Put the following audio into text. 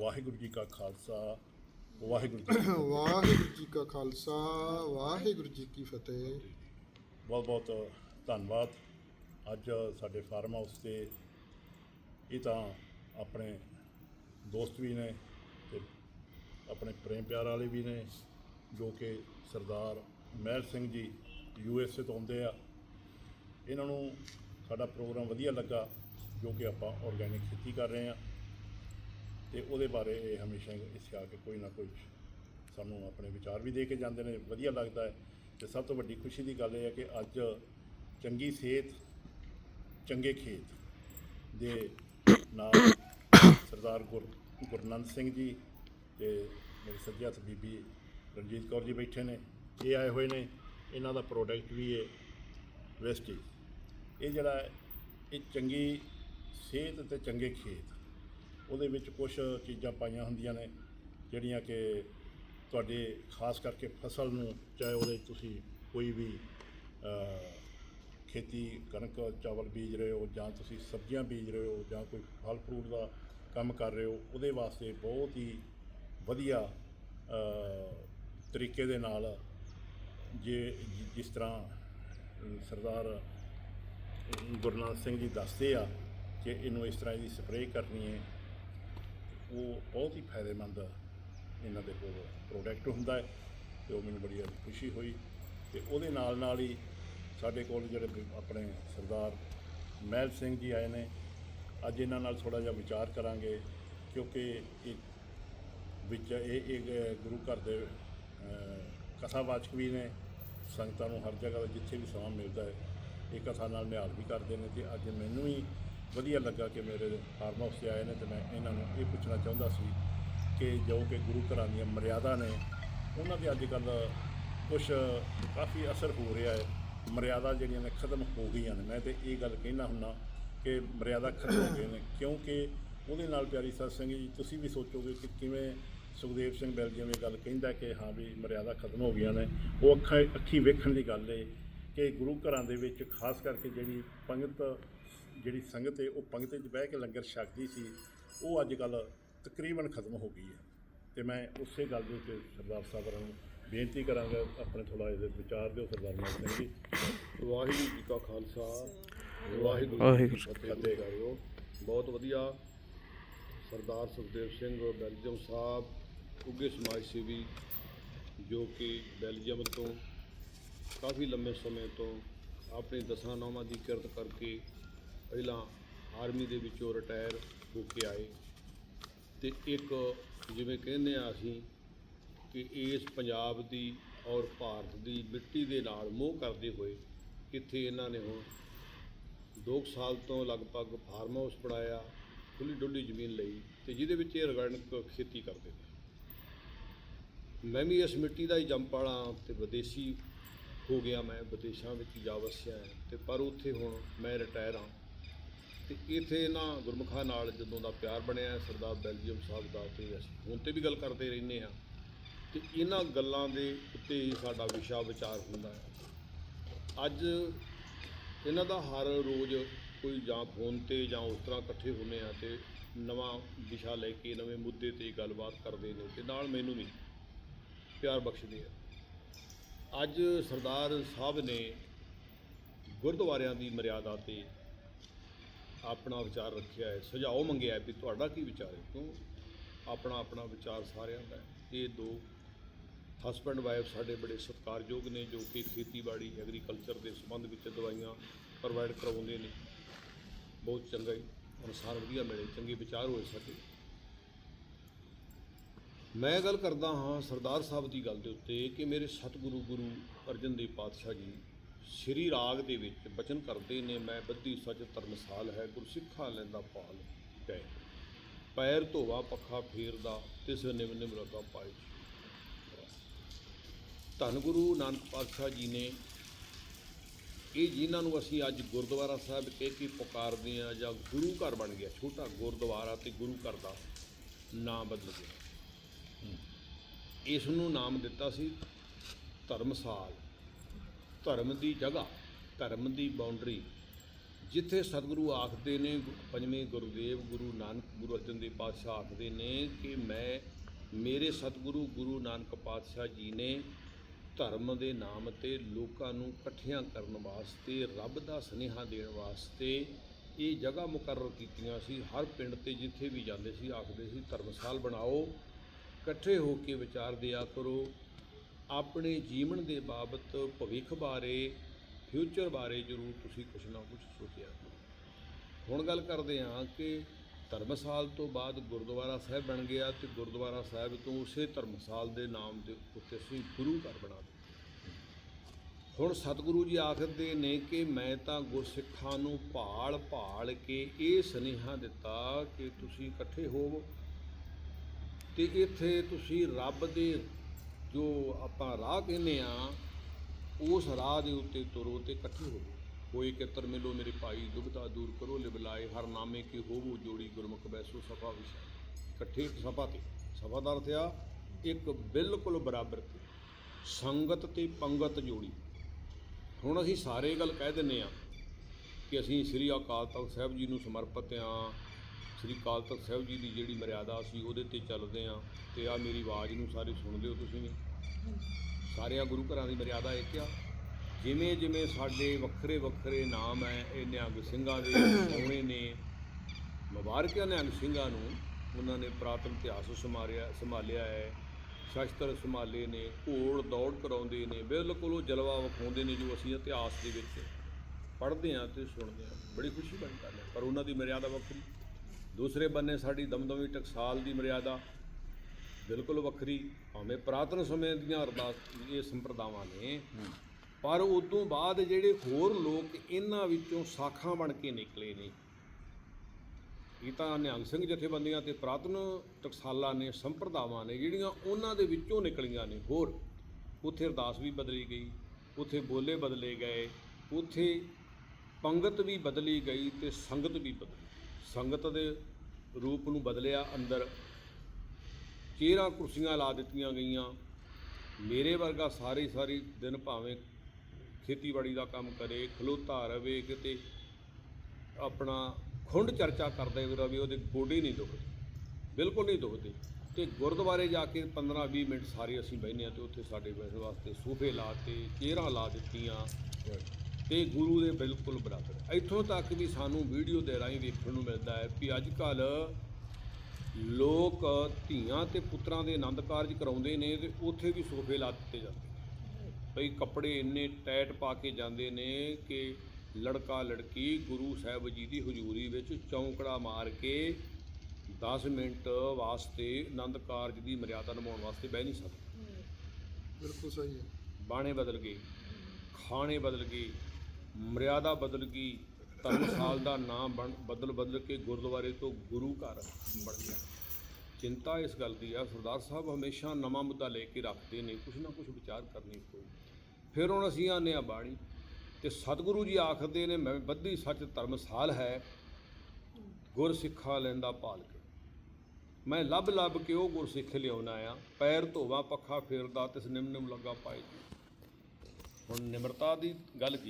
ਵਾਹਿਗੁਰੂ ਜੀ ਕਾ ਖਾਲਸਾ ਵਾਹਿਗੁਰੂ ਜੀ ਕੀ ਫਤਿਹ। ਵਾਹਿਗੁਰੂ ਜੀ ਕਾ ਖਾਲਸਾ ਵਾਹਿਗੁਰੂ ਜੀ ਕੀ ਫਤਿਹ। ਬਹੁਤ ਬਹੁਤ ਧੰਨਵਾਦ। ਅੱਜ ਸਾਡੇ ਫਾਰਮ ਹਾਊਸ ਤੇ ਇਹ ਤਾਂ ਆਪਣੇ ਦੋਸਤ ਵੀ ਨੇ ਤੇ ਆਪਣੇ ਪ੍ਰੇਮ ਪਿਆਰ ਵਾਲੇ ਵੀ ਨੇ ਜੋ ਕਿ ਸਰਦਾਰ ਮਹਿਲ Singh ji U S A ਤੋਂ ਆਉਂਦੇ ਆ। ਇਹਨਾਂ ਨੂੰ ਸਾਡਾ ਪ੍ਰੋਗਰਾਮ ਵਧੀਆ ਲੱਗਾ ਜੋ ਕਿ ਆਪਾਂ ਆਰਗੈਨਿਕ ਖੇਤੀ ਕਰ ਰਹੇ ਆ ਤੇ ਉਹਦੇ ਬਾਰੇ ਇਹ ਹਮੇਸ਼ਾ ਇੱਥੇ ਆ ਕੇ ਕੋਈ ਨਾ ਕੋਈ ਸਾਨੂੰ ਆਪਣੇ ਵਿਚਾਰ ਵੀ ਦੇ ਕੇ ਜਾਂਦੇ ਨੇ ਵਧੀਆ ਲੱਗਦਾ ਹੈ। ਤੇ ਸਭ ਤੋਂ ਵੱਡੀ ਖੁਸ਼ੀ ਦੀ ਗੱਲ ਇਹ ਹੈ ਕਿ ਅੱਜ ਚੰਗੀ ਸਿਹਤ ਚੰਗੇ ਖੇਤ ਦੇ ਨਾਲ ਸਰਦਾਰ ਗੁਰ ਗੁਰਨੰਦ ਸਿੰਘ ਜੀ ਤੇ ਮੇਰੇ ਸੱਜੇ ਹੱਥ ਬੀਬੀ ਰਣਜੀਤ ਕੌਰ ਜੀ ਬੈਠੇ ਨੇ ਇਹ ਆਏ ਹੋਏ ਨੇ। ਇਹਨਾਂ ਦਾ ਪ੍ਰੋਡਕਟ ਵੀ ਹੈ। ਵੈਸਟੀ ਇਹ ਜਿਹੜਾ ਹੈ, ਇਹ ਚੰਗੀ ਸਿਹਤ ਤੇ ਚੰਗੇ ਖੇਤ ਉਹਦੇ ਵਿੱਚ ਕੁਝ ਚੀਜ਼ਾਂ ਪਾਈਆਂ ਹੁੰਦੀਆਂ ਨੇ ਜਿਹੜੀਆਂ ਕਿ ਤੁਹਾਡੇ ਖਾਸ ਕਰਕੇ ਫਸਲ ਨੂੰ ਚਾਹੇ ਉਹਦੇ ਤੁਸੀਂ ਕੋਈ ਵੀ ਖੇਤੀ ਕਣਕ ਚਾਵਲ ਬੀਜ ਰਹੇ ਹੋ ਜਾਂ ਤੁਸੀਂ ਸਬਜ਼ੀਆਂ ਬੀਜ ਰਹੇ ਹੋ ਜਾਂ ਕੋਈ ਫਲ ਫਰੂਟ ਦਾ ਕੰਮ ਕਰ ਰਹੇ ਹੋ ਉਹਦੇ ਵਾਸਤੇ ਬਹੁਤ ਹੀ ਵਧੀਆ ਤਰੀਕੇ ਦੇ ਨਾਲ ਜੇ ਜਿਸ ਤਰ੍ਹਾਂ ਅ, ਸਰਦਾਰ ਗੁਰਨਾਮ ਸਿੰਘ ਜੀ ਦੱਸਦੇ ਆ ਕਿ ਇਹਨੂੰ ਇਸ ਤਰ੍ਹਾਂ ਦੀ ਸਪਰੇਅ ਕਰਨੀ ਹੈ। ਉਹ ਬਹੁਤ ਹੀ ਫਾਇਦੇਮੰਦ ਇਹਨਾਂ ਦੇ ਕੋਲ ਪ੍ਰੋਡਕਟ ਹੁੰਦਾ ਹੈ ਤੇ ਉਹ ਮੈਨੂੰ ਬੜੀ ਖੁਸ਼ੀ ਹੋਈ ਤੇ ਉਹਦੇ ਨਾਲ ਨਾਲ ਹੀ ਸਾਡੇ ਕੋਲ ਜਿਹੜੇ ਆਪਣੇ ਸਰਦਾਰ ਮਹਿਲ ਸਿੰਘ ਜੀ ਆਏ ਨੇ, ਅੱਜ ਇਹਨਾਂ ਨਾਲ ਥੋੜਾ ਜਿਹਾ ਵਿਚਾਰ ਕਰਾਂਗੇ ਕਿਉਂਕਿ ਇਹ ਵਿੱਚ ਇਹ ਇੱਕ ਗੁਰੂ ਘਰ ਦੇ ਕਥਾਵਾਚਕ ਵੀ ਨੇ, ਸੰਗਤਾਂ ਨੂੰ ਹਰ ਜਗ੍ਹਾ ਤੇ ਜਿੱਥੇ ਵੀ ਸਮਾਂ ਮਿਲਦਾ ਹੈ, ਇਹ ਕਥਾ ਨਾਲ ਨਿਹਾਲ ਵੀ ਕਰਦੇ ਨੇ ਤੇ ਅੱਜ ਮੈਨੂੰ ਹੀ ਵਧੀਆ ਲੱਗਾ ਕਿ ਮੇਰੇ ਫਾਰਮ ਹਾਊਸ 'ਚ ਆਏ ਨੇ ਤੇ ਮੈਂ ਇਹਨਾਂ ਨੂੰ ਇਹ ਪੁੱਛਣਾ ਚਾਹੁੰਦਾ ਸੀ ਕਿ ਜੋ ਕਿ ਗੁਰੂ ਘਰਾਂ ਦੀਆਂ ਮਰਿਆਦਾ ਨੇ, ਉਹਨਾਂ ਦੇ ਅੱਜ ਕੱਲ੍ਹ ਕੁਝ ਕਾਫੀ ਅਸਰ ਹੋ ਰਿਹਾ ਹੈ। ਮਰਿਆਦਾ ਜਿਹੜੀਆਂ ਨੇ ਖਤਮ ਹੋ ਗਈਆਂ ਨੇ। ਮੈਂ ਤੇ ਇਹ ਗੱਲ ਕਹਿਣਾ ਹੁੰਨਾ ਕਿ ਮਰਿਆਦਾ ਖਤਮ ਹੋ ਗਏ ਨੇ, ਕਿਉਂਕਿ ਉਹਦੇ ਨਾਲ ਪਿਆਰੀ ਸਤ ਸਿੰਘ ਜੀ, ਤੁਸੀਂ ਵੀ ਸੋਚੋਗੇ ਕਿ ਕਿਵੇਂ ਸੁਖਦੇਵ ਸਿੰਘ ਬੈਲ ਜਿਵੇਂ ਗੱਲ ਕਹਿੰਦਾ ਕਿ ਹਾਂ ਵੀ ਮਰਿਆਦਾ ਖਤਮ ਹੋ ਗਈਆਂ ਨੇ। ਉਹ ਅੱਖਾਂ, ਅੱਖੀ ਵੇਖਣ ਦੀ ਗੱਲ ਏ ਕਿ ਗੁਰੂ ਘਰਾਂ ਦੇ ਵਿੱਚ ਖਾਸ ਕਰਕੇ ਜਿਹੜੀ ਪੰਗਤ ਜਿਹੜੀ ਸੰਗਤ ਏ ਉਹ ਪੰਗਤ 'ਚ ਬਹਿ ਕੇ ਲੰਗਰ ਛਕਦੀ ਸੀ ਉਹ ਅੱਜ ਕੱਲ ਤਕਰੀਬਨ ਖਤਮ ਹੋ ਗਈ ਹੈ। ਤੇ ਮੈਂ ਉਸੇ ਗੱਲ ਦੇ ਉੱਤੇ ਸਰਦਾਰ ਸਾਹਿਬ ਨੂੰ ਬੇਨਤੀ ਕਰਾਂਗਾ ਆਪਣੇ ਥੋੜਾ ਇਹਦੇ ਵਿਚਾਰ ਦਿਓ ਸਰਦਾਰ ਮਾਨ ਸਿੰਘ ਜੀ। ਵਾਹਿਗੁਰੂ ਜੀ ਕਾ ਖਾਲਸਾ ਵਾਹਿਗੁਰੂ ਜੀ ਕੀ ਫਤਿਹ। ਕਰਿਓ। ਬਹੁਤ ਵਧੀਆ। ਸਰਦਾਰ ਸੁਖਦੇਵ ਸਿੰਘ ਬੈਲਜੀਅਮ ਸਾਹਿਬ ਉੱਗੇ ਸਮਾਜ ਸੇਵੀ ਜੋ ਕਿ ਬੈਲਜੀਅਮ ਤੋਂ ਕਾਫੀ ਲੰਮੇ ਸਮੇਂ ਤੋਂ ਆਪਣੀ ਦਸਾਂ ਨੌਵਾਂ ਦੀ ਕਿਰਤ ਕਰਕੇ ਪਹਿਲਾਂ ਆਰਮੀ ਦੇ ਵਿੱਚੋਂ ਰਿਟਾਇਰ ਹੋ ਕੇ ਆਏ ਤੇ ਇੱਕ ਜਿਵੇਂ ਕਹਿੰਦੇ ਆ ਅਸੀਂ ਕਿ ਇਸ ਪੰਜਾਬ ਦੀ ਔਰ ਭਾਰਤ ਦੀ ਮਿੱਟੀ ਦੇ ਨਾਲ ਮੋਹ ਕਰਦੇ ਹੋਏ ਇੱਥੇ ਇਹਨਾਂ ਨੇ ਹੁਣ 2 ਸਾਲ ਤੋਂ ਲਗਭਗ ਫਾਰਮ ਹਾਊਸ ਬਣਾਇਆ ਖੁੱਲੀ ਡੁੱਲੀ ਜ਼ਮੀਨ ਲਈ ਤੇ ਜਿਹਦੇ ਵਿੱਚ ਇਹ ਆਰਗੈਨਿਕ ਖੇਤੀ ਕਰਦੇ ਨੇ। ਮੈਂ ਵੀ ਇਸ ਮਿੱਟੀ ਦਾ ਹੀ ਜੰਮ ਵਾਲਾ ਤੇ ਵਿਦੇਸ਼ੀ ਹੋ ਗਿਆ ਮੈਂ, ਵਿਦੇਸ਼ਾਂ ਵਿੱਚ ਜਾ ਵਸਿਆ ਹੈ ਤੇ ਪਰ ਉੱਥੇ ਹੁਣ ਮੈਂ ਰਿਟਾਇਰ ਹਾਂ। ਤੇ ਇੱਥੇ ਨਾ ਗੁਰਮੁਖਾਂ ਨਾਲ ਜਦੋਂ ਦਾ ਪਿਆਰ ਬਣਿਆ ਸਰਦਾਰ ਬੈਲਜੀਅਮ ਸਾਹਿਬ ਦਾ ਤੇ ਅਸੀਂ ਹੁਣ ਤੇ ਵੀ ਗੱਲ ਕਰਦੇ ਰਹਿੰਦੇ ਹਾਂ। ਤੇ ਇਹਨਾਂ ਗੱਲਾਂ ਦੇ ਉੱਤੇ ਹੀ ਸਾਡਾ ਵਿਸ਼ਾ ਵਿਚਾਰ ਹੁੰਦਾ ਹੈ। ਅੱਜ ਇਹਨਾਂ ਦਾ ਹਰ ਰੋਜ਼ ਕੋਈ ਜਾਂ ਫੋਨ ਤੇ ਜਾਂ ਉਸ ਤਰ੍ਹਾਂ ਇਕੱਠੇ ਹੁੰਦੇ ਆ ਤੇ ਨਵਾਂ ਵਿਸ਼ਾ ਲੈ ਕੇ, ਨਵੇਂ ਮੁੱਦੇ ਤੇ ਗੱਲਬਾਤ ਕਰਦੇ ਨੇ ਤੇ ਨਾਲ ਮੈਨੂੰ ਵੀ ਪਿਆਰ ਬਖਸ਼ਦੇ ਆ। ਅੱਜ ਸਰਦਾਰ ਸਾਹਿਬ ਨੇ ਗੁਰਦੁਆਰਿਆਂ ਦੀ ਮਰਿਆਦਾ ਤੇ ਆਪਣਾ ਵਿਚਾਰ ਰੱਖਿਆ ਹੈ, ਸੁਝਾਅ ਮੰਗਿਆ ਵੀ ਤੁਹਾਡਾ ਕੀ ਵਿਚਾਰ ਹੈ? ਕਿਉਂ ਆਪਣਾ ਆਪਣਾ ਵਿਚਾਰ ਸਾਰਿਆਂ ਦਾ ਇਹ ਦੋ ਹਸਬੈਂਡ ਵਾਈਫ ਸਾਡੇ ਬੜੇ ਸਤਿਕਾਰਯੋਗ ਨੇ ਜੋ ਕਿ ਖੇਤੀਬਾੜੀ ਐਗਰੀਕਲਚਰ ਦੇ ਸੰਬੰਧ ਵਿੱਚ ਦਵਾਈਆਂ ਪ੍ਰੋਵਾਈਡ ਕਰਵਾਉਂਦੇ ਨੇ। ਬਹੁਤ ਚੰਗਾ ਹੀ ਅਨੁਸਾਰ ਵਧੀਆ ਮਿਲੇ, ਚੰਗੇ ਵਿਚਾਰ ਹੋਏ ਸਾਡੇ। ਮੈਂ ਗੱਲ ਕਰਦਾ ਹਾਂ ਸਰਦਾਰ ਸਾਹਿਬ ਦੀ ਗੱਲ ਦੇ ਉੱਤੇ ਕਿ ਮੇਰੇ ਸਤਿਗੁਰੂ ਗੁਰੂ ਅਰਜਨ ਦੇਵ ਪਾਤਸ਼ਾਹ ਜੀ ਸ੍ਰੀ ਰਾਗ ਦੇ ਵਿੱਚ ਬਚਨ ਕਰਦੇ ਨੇ, ਮੈਂ ਬੱਧੀ ਸੱਚ ਧਰਮਸਾਲ ਹੈ ਗੁਰਸਿੱਖਾਂ ਲੈਂਦਾ ਪਾਲ ਪੈ ਪੈਰ ਧੋਵਾ ਪੱਖਾ ਫੇਰਦਾ, ਤਿਸ ਨਿਮ ਨਿਮ ਰਗਾ ਪਾਈ ਧੰਨ ਗੁਰੂ ਨਾਨਕ ਪਾਤਸ਼ਾਹ ਜੀ ਨੇ ਇਹ ਜਿਨ੍ਹਾਂ ਨੂੰ ਅਸੀਂ ਅੱਜ ਗੁਰਦੁਆਰਾ ਸਾਹਿਬ ਕਹਿ ਕੇ ਪੁਕਾਰਦੇ ਆ ਜਾਂ ਗੁਰੂ ਘਰ ਬਣ ਗਿਆ, ਛੋਟਾ ਗੁਰਦੁਆਰਾ ਤੇ ਗੁਰੂ ਘਰ ਦਾ ਨਾਮ ਬਦਲ ਗਿਆ। ਇਸ ਨੂੰ ਨਾਮ ਦਿੱਤਾ ਸੀ ਧਰਮਸਾਲ। ਧਰਮ ਦੀ ਜਗ੍ਹਾ, ਧਰਮ ਦੀ ਬਾਉਂਡਰੀ ਜਿੱਥੇ ਸਤਿਗੁਰੂ ਆਖਦੇ ਨੇ, ਪੰਜਵੇਂ ਗੁਰਦੇਵ ਗੁਰੂ ਨਾਨਕ ਗੁਰੂ ਅਰਜਨ ਦੇਵ ਪਾਤਸ਼ਾਹ ਆਖਦੇ ਨੇ ਕਿ ਮੈਂ, ਮੇਰੇ ਸਤਿਗੁਰੂ ਗੁਰੂ ਨਾਨਕ ਪਾਤਸ਼ਾਹ ਜੀ ਨੇ ਧਰਮ ਦੇ ਨਾਮ ਤੇ ਲੋਕਾਂ ਨੂੰ ਇਕੱਠਿਆਂ ਕਰਨ ਵਾਸਤੇ, ਰੱਬ ਦਾ ਸੁਨੇਹਾ ਦੇਣ ਵਾਸਤੇ ਇਹ ਜਗ੍ਹਾ ਮੁਕਰਰ ਕੀਤੀਆਂ ਸੀ। ਹਰ ਪਿੰਡ ਤੇ ਜਿੱਥੇ ਵੀ ਜਾਂਦੇ ਸੀ, ਆਖਦੇ ਸੀ, ਧਰਮਸਾਲ ਬਣਾਓ, ਇਕੱਠੇ ਹੋ ਕੇ ਵਿਚਾਰ ਦਿਆ ਕਰੋ। ਆਪਣੇ ਜੀਵਨ ਦੇ ਬਾਬਤ ਭਵਿੱਖ ਬਾਰੇ ਫਿਊਚਰ ਬਾਰੇ ਜ਼ਰੂਰ ਤੁਸੀਂ ਕੁਝ ਨਾ ਕੁਝ ਸੋਚਿਆ। ਹੁਣ ਗੱਲ ਕਰਦੇ ਹਾਂ ਕਿ ਧਰਮਸਾਲ ਤੋਂ ਬਾਅਦ ਗੁਰਦੁਆਰਾ ਸਾਹਿਬ ਬਣ ਗਿਆ ਤੇ ਗੁਰਦੁਆਰਾ ਸਾਹਿਬ ਤੋਂ ਉਸੇ ਧਰਮਸਾਲ ਦੇ ਨਾਮ ਦੇ ਉੱਤੇ ਅਸੀਂ ਗੁਰੂ ਘਰ ਬਣਾ ਦਿੱਤਾ। ਹੁਣ ਸਤਿਗੁਰੂ ਜੀ ਆਖਦੇ ਨੇ ਕਿ ਮੈਂ ਤਾਂ ਗੁਰਸਿੱਖਾਂ ਨੂੰ ਭਾਲ ਭਾਲ ਕੇ ਇਹ ਸੁਨੇਹਾ ਦਿੱਤਾ ਕਿ ਤੁਸੀਂ ਇਕੱਠੇ ਹੋਵੋ ਤੇ ਇੱਥੇ ਤੁਸੀਂ ਰੱਬ ਦੇ ਜੋ ਆਪਾਂ ਰਾਹ ਕਹਿੰਦੇ ਆ, ਉਸ ਰਾਹ ਦੇ ਉੱਤੇ ਤੁਰੋ ਤੇ ਇਕੱਠੇ ਹੋਵੋ ਕੋਈ ਕਿਤਰ ਮਿਲੋ ਮੇਰੇ ਭਾਈ ਦੁਬਦਾ ਦੂਰ ਕਰੋ, ਲਿਬਲਾਏ ਹਰ ਨਾਮੇ ਕੀ ਹੋਵੋ, ਜੋੜੀ ਗੁਰਮੁਖ ਬੈਸੋ ਸਫਾ ਵਿਸ਼ਾ ਇਕੱਠੇ ਸਫਾ ਤੇ ਸਭਾ ਦਾ ਅਰਥ ਆ ਇੱਕ ਬਿਲਕੁਲ ਬਰਾਬਰ ਤੇ, ਸੰਗਤ ਤੇ ਪੰਗਤ ਜੋੜੀ। ਹੁਣ ਅਸੀਂ ਸਾਰੇ ਗੱਲ ਕਹਿ ਦਿੰਨੇ ਆ ਕਿ ਅਸੀਂ ਸ੍ਰੀ ਅਕਾਲ ਤਖਤ ਸਾਹਿਬ ਜੀ ਨੂੰ ਸਮਰਪਿਤ ਆ ਸ੍ਰੀ ਅਕਾਲ ਤਖਤ ਸਾਹਿਬ ਜੀ ਦੀ ਜਿਹੜੀ ਮਰਿਆਦਾ ਸੀ, ਉਹਦੇ ਤੇ ਚੱਲਦੇ ਆ ਤੇ ਆ ਮੇਰੀ ਆਵਾਜ਼ ਨੂੰ ਸਾਰੇ ਸੁਣਦੇ ਹੋ ਤੁਸੀਂ ਵੀ। ਸਾਰਿਆਂ ਗੁਰੂ ਘਰਾਂ ਦੀ ਮਰਿਆਦਾ ਇੱਕ ਆ। ਜਿਵੇਂ ਜਿਵੇਂ ਸਾਡੇ ਵੱਖਰੇ ਵੱਖਰੇ ਨਾਮ ਹੈ, ਇਹ ਨਿਹੰਗ ਸਿੰਘਾਂ ਦੇ ਸੋਹਣੇ ਨੇ, ਮੁਬਾਰਕਾਂ ਨਿਹੰਗ ਸਿੰਘਾਂ ਨੂੰ, ਉਹਨਾਂ ਨੇ ਪ੍ਰਾਤਨ ਇਤਿਹਾਸ ਸੰਭਾਲਿਆ ਸੰਭਾਲਿਆ ਹੈ। ਸ਼ਸਤਰ ਸੰਭਾਲੇ ਨੇ, ਘੋੜ ਦੌੜ ਕਰਾਉਂਦੇ ਨੇ, ਬਿਲਕੁਲ ਉਹ ਜਲਵਾ ਵਿਖਾਉਂਦੇ ਨੇ ਜੋ ਅਸੀਂ ਇਤਿਹਾਸ ਦੇ ਵਿੱਚ ਪੜ੍ਹਦੇ ਹਾਂ ਤੇ ਸੁਣਦੇ ਹਾਂ। ਬੜੀ ਖੁਸ਼ੀ ਵਾਲੀ ਗੱਲ ਹੈ, ਪਰ ਉਹਨਾਂ ਦੀ ਮਰਿਆਦਾ ਵੱਖਰੀ। ਦੂਸਰੇ ਬੰਨੇ ਸਾਡੀ ਦਮਦਮੀ ਟਕਸਾਲ ਦੀ ਮਰਿਆਦਾ ਬਿਲਕੁਲ ਵੱਖਰੀ, ਭਾਵੇਂ ਪ੍ਰਾਤਨ ਸਮੇਂ ਦੀਆਂ ਅਰਦਾਸ ਇਹ ਸੰਪਰਦਾਵਾਂ ਨੇ, ਪਰ ਉਦੋਂ ਬਾਅਦ ਜਿਹੜੇ ਹੋਰ ਲੋਕ ਇਹਨਾਂ ਵਿੱਚੋਂ ਸਾਖਾਂ ਬਣ ਕੇ ਨਿਕਲੇ ਨੇ। ਇਹ ਤਾਂ ਨਿਹੰਗ ਸਿੰਘ ਜਥੇਬੰਦੀਆਂ ਤੇ ਪ੍ਰਾਤਨ ਟਕਸਾਲਾਂ ਨੇ, ਸੰਪਰਦਾਵਾਂ ਨੇ, ਜਿਹੜੀਆਂ ਉਹਨਾਂ ਦੇ ਵਿੱਚੋਂ ਨਿਕਲੀਆਂ ਨੇ। ਹੋਰ, ਉੱਥੇ ਅਰਦਾਸ ਵੀ ਬਦਲੀ ਗਈ, ਉੱਥੇ ਬੋਲੇ ਬਦਲੇ ਗਏ, ਉੱਥੇ ਪੰਗਤ ਵੀ ਬਦਲੀ ਗਈ ਤੇ ਸੰਗਤ ਵੀ ਬਦਲੀ ਸੰਗਤ ਦੇ ਰੂਪ ਨੂੰ ਬਦਲਿਆ ਅੰਦਰ। ਚੇਰਾ ਕੁਰਸੀਆਂ ਲਾ ਦਿੱਤੀਆਂ ਗਈਆਂ। ਮੇਰੇ ਵਰਗਾ ਸਾਰੇ ਸਾਰੀ ਦਿਨ ਭਾਵੇਂ ਖੇਤੀਬਾੜੀ ਦਾ ਕੰਮ ਕਰੇ, ਖਲੋਤਾ ਰਵੇ, ਕਿਤੇ ਆਪਣਾ ਖੁੰਡ ਚਰਚਾ ਕਰਦੇ ਰਵੇ, ਉਹਦੇ ਗੋਡੇ ਨਹੀਂ ਦੁਖਦੇ, ਬਿਲਕੁਲ ਨਹੀਂ ਦੁਖਦੇ। ਤੇ ਗੁਰਦੁਆਰੇ ਜਾ ਕੇ 15-20 ਮਿੰਟ ਸਾਰੇ ਅਸੀਂ ਬਹਿੰਦੇ ਹਾਂ ਤੇ ਉੱਥੇ ਸਾਡੇ ਬੈਠਣ ਵਾਸਤੇ ਸੋਫੇ ਲਾਤੇ ਚੇਅਰਾਂ ਲਾ ਦਿੱਤੀਆਂ। ਤੇ ਗੁਰੂ ਦੇ ਬਿਲਕੁਲ ਬਰਾਬਰ ਇੱਥੋਂ ਤੱਕ ਵੀ ਸਾਨੂੰ ਵੀਡੀਓ ਦੇ ਰਾਹੀਂ ਵੇਖਣ ਨੂੰ ਮਿਲਦਾ ਹੈ ਕਿ ਅੱਜ ਕੱਲ ਲੋਕ ਧੀਆਂ ਤੇ ਪੁੱਤਰਾਂ ਦੇ ਆਨੰਦ ਕਾਰਜ ਕਰਾਉਂਦੇ ਨੇ ਤੇ ਉੱਥੇ ਵੀ ਸੋਫੇ ਲਾ ਦਿੱਤੇ ਜਾਂਦੇ ਨੇ। ਭਈ ਕੱਪੜੇ ਇੰਨੇ ਟਾਈਟ ਪਾ ਕੇ ਜਾਂਦੇ ਨੇ ਕਿ ਲੜਕਾ ਲੜਕੀ ਗੁਰੂ ਸਾਹਿਬ ਜੀ ਦੀ ਹਜ਼ੂਰੀ ਵਿੱਚ ਚੌਂਕੜਾ ਮਾਰ ਕੇ 10 ਮਿੰਟ ਵਾਸਤੇ ਆਨੰਦ ਕਾਰਜ ਦੀ ਮਰਿਆਦਾ ਨਿਭਾਉਣ ਵਾਸਤੇ ਬਹਿ ਨਹੀਂ ਸਕਦੇ। ਬਿਲਕੁਲ ਸਹੀ ਹੈ। ਬਾਣੇ ਬਦਲ ਗਏ ਖਾਣੇ ਬਦਲ ਗਏ ਮਰਿਆਦਾ ਬਦਲ ਗਈ ਧਰਮਸਾਲ ਦਾ ਨਾਮ ਬਣ, ਬਦਲ ਬਦਲ ਕੇ ਗੁਰਦੁਆਰੇ ਤੋਂ ਗੁਰੂ ਘਰ ਬਣ ਗਿਆ। ਚਿੰਤਾ ਇਸ ਗੱਲ ਦੀ ਆ, ਸਰਦਾਰ ਸਾਹਿਬ ਹਮੇਸ਼ਾ ਨਵਾਂ ਮੁੱਦਾ ਲੈ ਕੇ ਰੱਖਦੇ ਨੇ, ਕੁਛ ਨਾ ਕੁਛ ਵਿਚਾਰ ਕਰਨੀ ਪਊ ਫਿਰ ਹੁਣ ਅਸੀਂ ਆਨੇ ਆ ਬਾਣੀ, ਤੇ ਸਤਿਗੁਰੂ ਜੀ ਆਖਦੇ ਨੇ, ਮੈਂ ਬੱਧੀ ਸੱਚ ਧਰਮਸਾਲ ਹੈ, ਗੁਰ ਸਿੱਖਾ ਲੈਂਦਾ ਪਾਲ ਕੇ। ਮੈਂ ਲੱਭ ਲੱਭ ਕੇ ਉਹ ਗੁਰ ਸਿੱਖ ਲਿਆਉਣਾ ਆ, ਪੈਰ ਧੋਵਾ, ਪੱਖਾ ਫੇਰਦਾ, ਤਿਸ ਨਿਮ ਨਿਮ ਲੱਗਾ ਪਾਏ ਹੁਣ ਨਿਮਰਤਾ ਦੀ ਗੱਲ ਕੀ